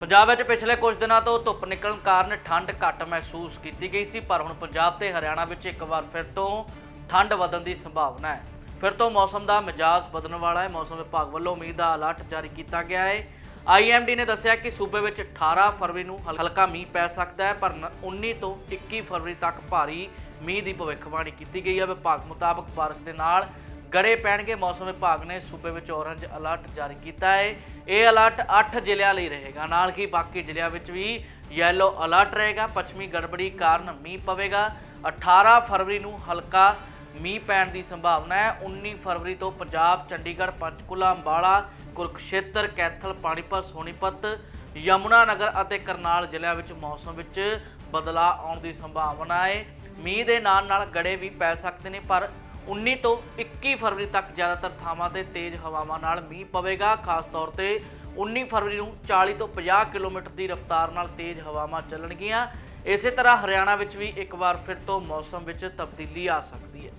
ਪੰਜਾਬ ਵਿੱਚ ਪਿਛਲੇ ਕੁਝ ਦਿਨਾਂ ਤੋਂ ਧੁੱਪ ਨਿਕਲਣ ਕਾਰਨ ਠੰਡ ਘੱਟ ਮਹਿਸੂਸ ਕੀਤੀ ਗਈ ਸੀ, ਪਰ ਹੁਣ ਪੰਜਾਬ ਤੇ ਹਰਿਆਣਾ ਵਿੱਚ ਇੱਕ ਵਾਰ ਫਿਰ ਤੋਂ ਠੰਡ ਵਧਣ ਦੀ ਸੰਭਾਵਨਾ ਹੈ। ਫਿਰ ਤੋਂ ਮੌਸਮ ਦਾ ਮਿਜਾਜ਼ ਬਦਲਣ ਵਾਲਾ ਹੈ। ਮੌਸਮ ਵਿਭਾਗ ਵੱਲੋਂ ਮੀਂਹ ਦਾ ਅਲਰਟ ਜਾਰੀ ਕੀਤਾ ਗਿਆ ਹੈ। ਆਈਐਮਡੀ ਨੇ ਦੱਸਿਆ ਕਿ ਸੂਬੇ ਵਿੱਚ 18 ਫਰਵਰੀ ਨੂੰ ਹਲ- ਹਲਕਾ ਮੀਂਹ ਪੈ ਸਕਦਾ ਹੈ, ਪਰ ਨ- 19 ਤੋਂ 21 ਫਰਵਰੀ ਤੱਕ ਭਾਰੀ ਮੀਂਹ ਦੀ ਭਵਿੱਖਬਾਣੀ ਕੀਤੀ ਗਈ ਹੈ। ਵਿਭਾਗ ਮੁਤਾਬਕ ਬਾਰਿਸ਼ ਦੇ ਨਾਲ ਗੜੇ ਪੈਣਗੇ। ਮੌਸਮ ਵਿਭਾਗ ਨੇ ਸੂਬੇ ਵਿੱਚ ਔਰੰਜ ਅਲਰਟ ਜਾਰੀ ਕੀਤਾ ਹੈ। ਇਹ ਅਲਰਟ 8 ਜ਼ਿਲ੍ਹਿਆਂ ਲਈ ਰਹੇਗਾ। ਨਾਲ ਹੀ ਬਾਕੀ ਜ਼ਿਲ੍ਹਿਆਂ ਵਿੱਚ ਵੀ ਯੈਲੋ ਅਲਰਟ ਰਹੇਗਾ। ਪੱਛਮੀ ਗੜਬੜੀ ਕਾਰਨ ਮੀਂਹ ਪਵੇਗਾ। 18 ਫਰਵਰੀ ਨੂੰ ਹਲਕਾ ਮੀਂਹ ਪੈਣ ਦੀ ਸੰਭਾਵਨਾ ਹੈ। 19 ਫਰਵਰੀ ਤੋਂ ਪੰਜਾਬ, ਚੰਡੀਗੜ੍ਹ, ਪੰਚਕੂਲਾ, ਅੰਬਾਲਾ, ਕੁਰਕਸ਼ੇਤਰ, ਕੈਥਲ, ਪਾਣੀਪਤ, ਸੋਨੀਪਤ, ਯਮੁਨਾ ਨਗਰ ਅਤੇ ਕਰਨਾਲ ਜ਼ਿਲ੍ਹਿਆਂ ਵਿੱਚ ਮੌਸਮ ਵਿੱਚ ਬਦਲਾਅ ਆਉਣ ਦੀ ਸੰਭਾਵਨਾ ਹੈ। ਮੀਂਹ ਦੇ ਨਾਲ ਨਾਲ ਗੜੇ ਵੀ ਪੈ ਸਕਦੇ ਨੇ, ਪਰ 19 ਤੋਂ 21 ਫਰਵਰੀ ਤੱਕ ਜ਼ਿਆਦਾਤਰ ਥਾਵਾਂ ਤੇ ਤੇਜ਼ ਹਵਾਵਾਂ ਨਾਲ ਮੀਂਹ ਪਵੇਗਾ। ਖਾਸ ਤੌਰ ਤੇ 19 ਫਰਵਰੀ ਨੂੰ 40 ਤੋਂ 50 ਕਿਲੋਮੀਟਰ ਦੀ ਰਫ਼ਤਾਰ ਨਾਲ ਤੇਜ਼ ਹਵਾਵਾਂ ਚੱਲਣਗੀਆਂ। ਇਸੇ ਤਰ੍ਹਾਂ ਹਰਿਆਣਾ ਵਿੱਚ ਵੀ ਇੱਕ ਵਾਰ ਫਿਰ ਤੋਂ ਮੌਸਮ ਵਿੱਚ ਤਬਦੀਲੀ ਆ ਸਕਦੀ ਹੈ।